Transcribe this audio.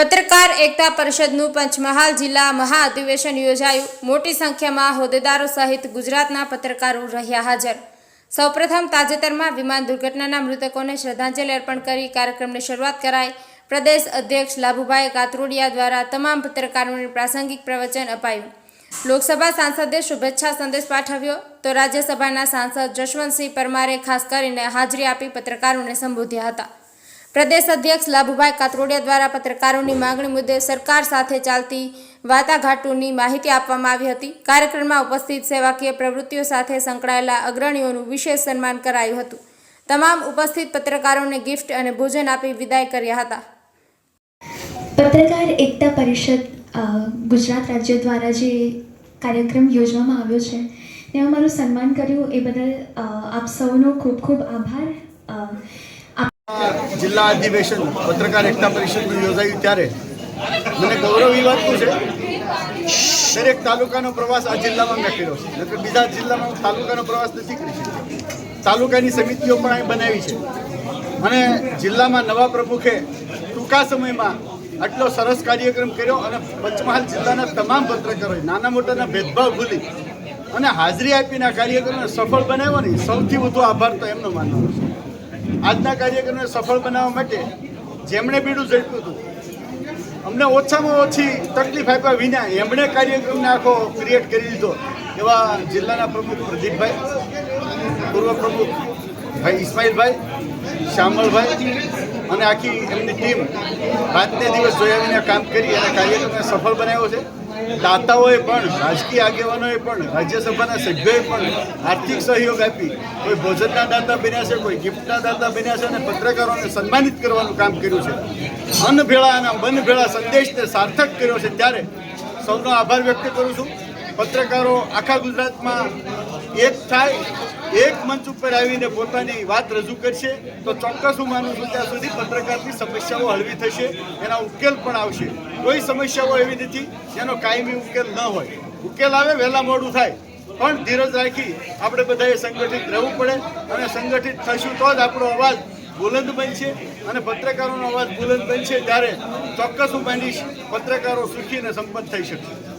એકતા પરિષદનું પંચમહાલ જિલ્લા મહાઅધિવેશન યોજાયું. મોટી સંખ્યામાં હોદ્દેદારો સહિત ગુજરાતના પત્રકારો રહ્યા હાજર. સૌપ્રથમ તાજેતરમાં વિમાન દુર્ઘટનાના મૃતકોને શ્રદ્ધાંજલિ અર્પણ કરી કાર્યક્રમની શરૂઆત કરાઈ. પ્રદેશ અધ્યક્ષ લાભુભાઈ કાતરોડિયા દ્વારા તમામ પત્રકારોને પ્રાસંગિક પ્રવચન અપાયું. લોકસભા સાંસદે શુભેચ્છા સંદેશ પાઠવ્યો તો રાજ્યસભાના સાંસદ જશવંતસિંહ પરમારે ખાસ કરીને હાજરી આપી પત્રકારોને સંબોધ્યા હતા. પ્રદેશ અધ્યક્ષ લાભુભાઈ કાતરોડિયા દ્વારા પત્રકારોની માંગણી મુદ્દે સરકાર સાથે ચાલતી વાટાઘાટોની માહિતી આપવામાં આવી હતી. કાર્યક્રમમાં ઉપસ્થિત સેવાકીય પ્રવૃત્તિઓ સાથે સંકળાયેલા અગ્રણીઓનું વિશેષ સન્માન કરાયું હતું. તમામ ઉપસ્થિત પત્રકારોને ગિફ્ટ અને ભોજન આપી વિદાય કર્યા હતા. પત્રકાર એકતા પરિષદ ગુજરાત રાજ્ય દ્વારા જે કાર્યક્રમ યોજવામાં આવ્યો છે, તેમાં મારું સન્માન કર્યું. એ બદલ આપ સૌનો ખૂબ ખૂબ આભાર. જિલ્લા અધિવેશન, પત્રકાર એકતા પરિષદનું યોજાયું ત્યારે. મને ગૌરવ એ વાતનું છે, દરેક તાલુકાનો પ્રવાસ આ જિલ્લામાં મેં કર્યો છે. નકર બીજા જિલ્લામાં તાલુકાનો પ્રવાસ નથી કરી શક્યો. તાલુકાની સમિતિઓ પણ અહીં બનાવી છે. અને જિલ્લામાં નવા પ્રમુખે ટૂંકા સમયમાં આટલો સરસ કાર્યક્રમ કર્યો અને પંચમહાલ જિલ્લાના તમામ પત્રકારોએ નાના મોટાના ભેદભાવ ભૂલી અને હાજરી આપીને આ કાર્યક્રમને સફળ બનાવ્યો ને સૌથી વધુ આભાર તો એમનો માનવાનો છે. આજના કાર્યક્રમને સફળ બનાવવા માટે જેમણે બીડું ઝડપ્યું હતું, અમને ઓછામાં ઓછી તકલીફ આપ્યા વિના એમણે કાર્યક્રમને આખો ક્રિએટ કરી દીધો એવા જિલ્લાના પ્રમુખ પ્રદીપભાઈ, પૂર્વ પ્રમુખ ભાઈ ઇસ્માઇલભાઈ શ્યામળભાઈ અને આખી એમની ટીમ રાતને દિવસ જોયા વિના કામ કરી અને કાર્યક્રમને સફળ બનાવ્યો છે. દાતાઓએ પણ, રાજકીય આગેવાનોએ પણ, રાજ્યસભાના સભ્યોએ પણ આર્થિક સહયોગ આપી, કોઈ ભોજનના દાતા બન્યા છે, કોઈ ગિફ્ટના દાતા બન્યા છે અને પત્રકારોને સન્માનિત કરવાનું કામ કર્યું છે. અન્ન ભેળા અને મન ભેળા સંદેશને સાર્થક કર્યો છે ત્યારે સૌનો આભાર વ્યક્ત કરું છું. પત્રકારો આખા ગુજરાતમાં એક થાય, એક મંચ ઉપર આવીને પોતાની વાત રજૂ કરશે, તો ચોક્કસ હું માનું છું ત્યાં સુધી પત્રકારની સમસ્યાઓ હળવી થશે, એના ઉકેલ પણ આવશે. કોઈ સમસ્યાઓ એવી નથી, જેનો કાયમી ઉકેલ ન હોય. ઉકેલ આવે, વહેલા મોડું થાય. પણ ધીરજ રાખી આપણે બધાએ સંગઠિત રહેવું પડે, અને સંગઠિત થશું તો જ આપણો અવાજ બુલંદ બનશે, અને પત્રકારોનો અવાજ બુલંદ બનશે, ત્યારે ચોક્કસ હું માનીશ, પત્રકારો સુખી અને સંપન્ન થઈ શકશે.